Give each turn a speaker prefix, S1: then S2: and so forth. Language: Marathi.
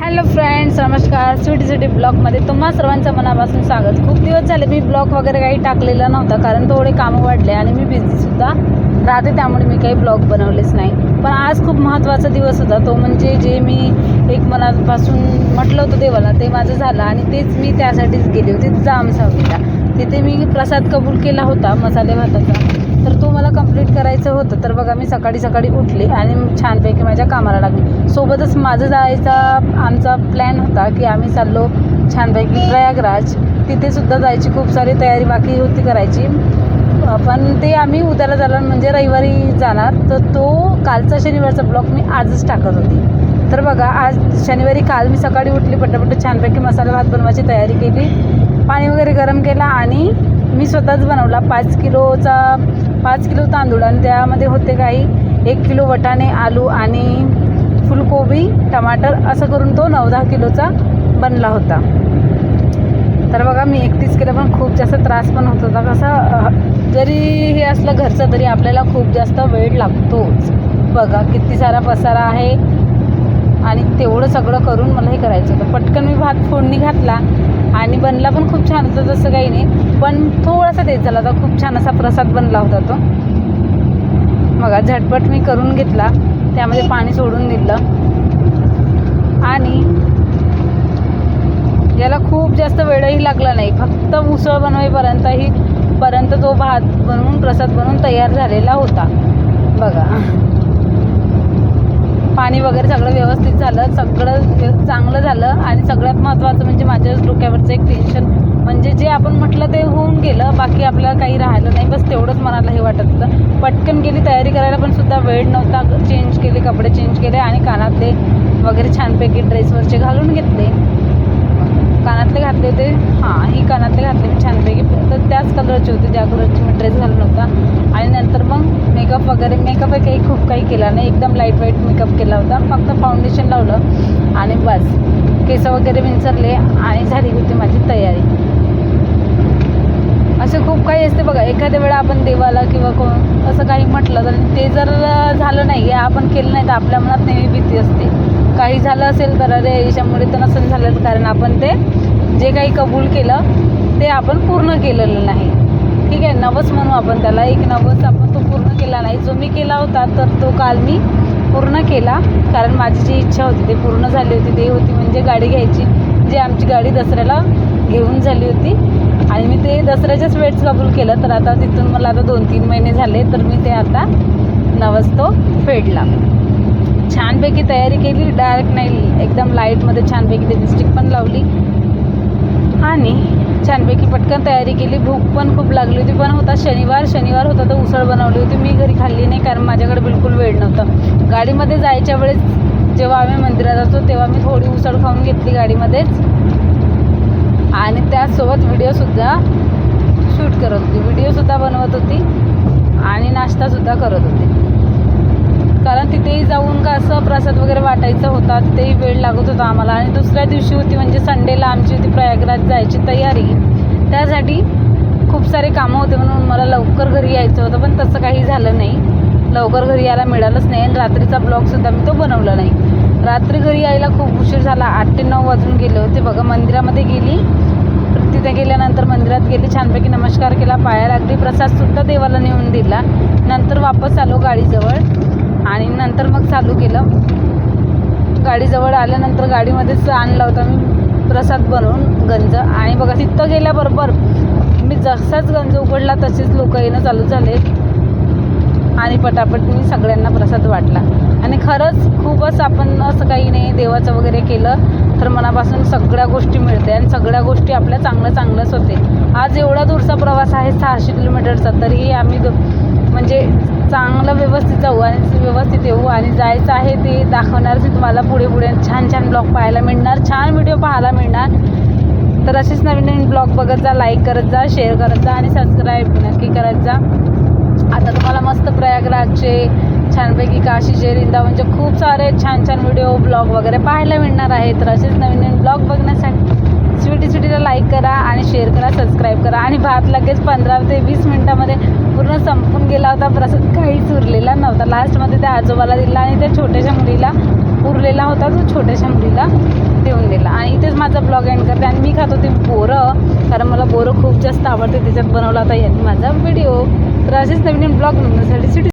S1: हॅलो फ्रेंड्स नमस्कार. स्वीटी सिटी ब्लॉगमध्ये तुम्हा सर्वांचं मनापासून स्वागत. खूप दिवस झाले मी ब्लॉग वगैरे काही टाकलेला नव्हता कारण थोडे कामं वाढले आणि मी बिझीसुद्धा राहते त्यामुळे मी काही ब्लॉग बनवलेच नाही. पण आज खूप महत्त्वाचा दिवस होता. तो म्हणजे जे मी एक मनापासून म्हटलं होतं देवाला ते माझं झालं आणि तेच मी त्यासाठीच गेले होते जाम सावलीला तिथे मी प्रसाद कबूल केला होता मसाले भाताचा. तर तो मला कंप्लीट करायचं होतं. तर बघा मी सकाळी सकाळी उठले आणि छानपैकी माझ्या कामाला लागले. सोबतच माझं जायचा आमचा प्लॅन होता की आम्ही चाललो छानपैकी प्रयागराज. तिथेसुद्धा जायची खूप सारी तयारी बाकी होती करायची. पण ते आम्ही उद्याला जाणार म्हणजे रविवारी जाणार. तर तो कालचा शनिवारचा ब्लॉग मी आजच टाकत होती. तर बघा आज शनिवारी काल मी सकाळी उठली पटापट छानपैकी मसाला भात बनवायची तयारी केली. पाणी वगैरे गरम केला आणि मी स्वतःच बनवला. पाच किलोचा पाच किलो तांदूळ आणि त्यामध्ये होते काही एक किलो वटाणे आलू आणि फुलकोबी टमाटर असं करून तो नऊ दहा किलोचा बनला होता. तर बघा मी एकटीच केलं पण खूप जास्त त्रास पण होत होता. कसा जरी हे असलं घरचं तरी आपल्याला खूप जास्त वेळ लागतोच. बघा किती सारा पसारा आहे. आणि तेवढं सगळं करून मला हे करायचं होतं. पटकन मी भात फोडणी घातला. आणि बनला पण खूप छान होता तसं काही नाही. पण थोडासा तेच झाला होता. खूप छान असा प्रसाद बनला होता तो. बघा झटपट मी करून घेतला. त्यामध्ये पाणी सोडून दिलं. आणि याला खूप जास्त वेळही लागला नाही. फक्त उसळ बनवेपर्यंतही पर्यंत तो भात बनवून प्रसाद बनवून तयार झालेला होता. बघा. पाणी वगैरे सगळं व्यवस्थित झालं सगळं चांगलं झालं आणि सगळ्यात महत्त्वाचं म्हणजे माझ्या डोक्यावरचं एक टेन्शन म्हणजे जे आपण म्हटलं ते होऊन गेलं बाकी आपल्याला काही राहिलं नाही. बस तेवढंच मनाला हे वाटत होतं. पटकन गेली तयारी करायला पण सुद्धा वेळ नव्हता. चेंज केले कपडे चेंज केले आणि कानातले वगैरे छानपैकी ड्रेसवरचे घालून घेतले. कानातले घातले होते. हां ही कानातले घातले मी छानपैकी. तर त्याच कलरचे होते ज्या कलरची मी ड्रेस घालून होता. आणि नंतर मग मेकअप वगैरे मेकअप काही खूप काही केला नाही. एकदम लाइट वाईट मेकअप केला होता. फक्त फाउंडेशन लावलं आणि बस. केस वगैरे विंचरले आणि झाली होती माझी तयारी. असं खूप काही असते बघा. एखाद्या वेळा आपण देवाला किंवा कोण असं काही म्हटलं तर ते जर झालं नाही आपण केलं नाही तर आपल्या मनात नेहमी भीती असते. काही झालं असेल तर अरे याच्यामुळे तर नसेल झालं कारण आपण ते जे काही कबूल केलं ते आपण पूर्ण केलेलं नाही. ठीक आहे नवस म्हणू आपण त्याला. एक नवस आपण तो पूर्ण केला नाही. जो मी केला होता तर तो काल मी पूर्ण केला. कारण माझी जी इच्छा होती ते पूर्ण झाली होती. ते होती म्हणजे गाडी घ्यायची जी आमची गाडी दसऱ्याला घेऊन झाली होती. आणि मी ते दसऱ्याच्याच वेळेस कबूल केलं. तर आता तिथून मला आता दोन तीन महिने झाले तर मी ते आता नवस तो फेडला. छानपैकी तयारी केली डायरेक्ट नाही एकदम लाईटमध्ये छानपैकी लिपस्टिक पण लावली. आणि छानपैकी पटकन तयारी केली. भूक पण खूप लागली होती पण होता शनिवार. शनिवार होता तर उसळ बनवली होती. मी घरी खाल्ली नाही कारण माझ्याकडे बिलकुल वेळ नव्हता. गाडीमध्ये जायच्या वेळेस जेव्हा आम्ही मंदिरात जातो तेव्हा मी थोडी उसळ खाऊन घेतली गाडीमध्येच. आणि त्यासोबत व्हिडिओसुद्धा शूट करत होती. व्हिडिओसुद्धा बनवत होती आणि नाश्तासुद्धा करत होते. तिथेही जाऊन का असं प्रसाद वगैरे वाटायचा होता तिथेही वेळ लागत होता आम्हाला. आणि दुसऱ्या दिवशी होती म्हणजे संडेला आमची होती प्रयागराज जायची तयारी. त्यासाठी खूप सारे कामं होते म्हणून मला लवकर घरी यायचं होतं पण तसं काही झालं नाही. लवकर घरी यायला मिळालंच नाही आणि रात्रीचा ब्लॉगसुद्धा मी तो बनवला नाही. रात्री घरी यायला खूप उशीर झाला आठ ते नऊ वाजून गेले होते. बघा मंदिरामध्ये गेली. तिथे गेल्यानंतर मंदिरात गेली छानपैकी नमस्कार केला पाया लागली प्रसादसुद्धा देवाला नेऊन दिला. नंतर वापस आलो गाडीजवळ. आणि नंतर मग चालू केलं. गाडीजवळ आल्यानंतर गाडीमध्येच आणला होता मी प्रसाद बनवून गंज. आणि बघा तिथं गेल्याबरोबर मी जसाच गंज उघडला तसेच लोक येणं चालू झाले आणि पटापट मी सगळ्यांना प्रसाद वाटला. आणि खरंच खूपच आपण असं काही नाही देवाचं वगैरे केलं तर मनापासून सगळ्या गोष्टी मिळते आणि सगळ्या गोष्टी आपल्या चांगलं चांगलंच होते. आज एवढा दूरचा प्रवास आहे सहाशे किलोमीटरचा तरीही आम्ही म्हणजे चांगलं व्यवस्थित जाऊ आणि व्यवस्थित येऊ आणि जायचं आहे ते दाखवणारच मी तुम्हाला पुढे पुढे. छान छान ब्लॉग पाहायला मिळणार छान व्हिडिओ पाहायला मिळणार. तर असेच नवीन नवीन ब्लॉग बघत जा लाईक करत जा शेअर करत जा आणि सबस्क्राईब नक्की करत जा. आता तुम्हाला मस्त प्रयागराजचे छानपैकी काशीचे म्हणजे खूप सारे छान छान व्हिडिओ ब्लॉग वगैरे पाहायला मिळणार आहे तर असेच नवीन नवीन ब्लॉग बघण्यासाठी स्वीटी स्वीटीला लाईक करा आणि शेअर करा सबस्क्राईब करा. आणि भात लगेच पंधरा ते वीस मिनटामध्ये पूर्ण संपून गेला होता प्रसाद काहीच उरलेला नव्हता. लास्टमध्ये त्या आजोबाला दिला आणि त्या छोट्याशा मुलीला उरलेला होता तो छोट्याशा मुलीला देऊन दिला. आणि इथेच माझा ब्लॉग एंड करते आणि मी खात होते बोरं कारण मला बोरं खूप जास्त आवडते. त्याच्यात बनवला होता यांनी माझा व्हिडिओ तर असेच नवीन ब्लॉग बनवण्यासाठी सिटी